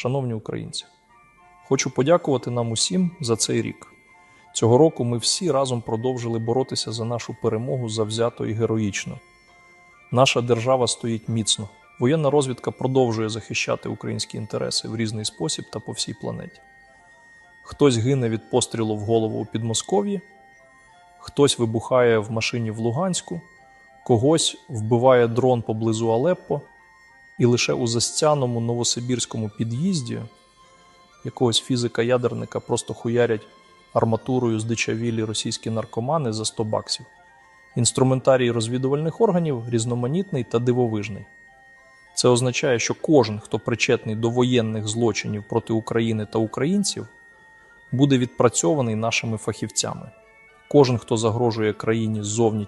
Шановні українці, хочу подякувати нам усім за цей рік. Цього року ми всі разом продовжили боротися за нашу перемогу завзято і героїчно. Наша держава стоїть міцно. Воєнна розвідка продовжує захищати українські інтереси в різний спосіб та по всій планеті. Хтось гине від пострілу в голову у Підмосков'ї, хтось вибухає в машині в Луганську, когось вбиває дрон поблизу Алеппо, і лише у застяному новосибірському під'їзді якогось фізика-ядерника просто хуярять арматурою здичавілі російські наркомани за 100 баксів. Інструментарій розвідувальних органів різноманітний та дивовижний. Це означає, що кожен, хто причетний до воєнних злочинів проти України та українців, буде відпрацьований нашими фахівцями. Кожен, хто загрожує країні ззовні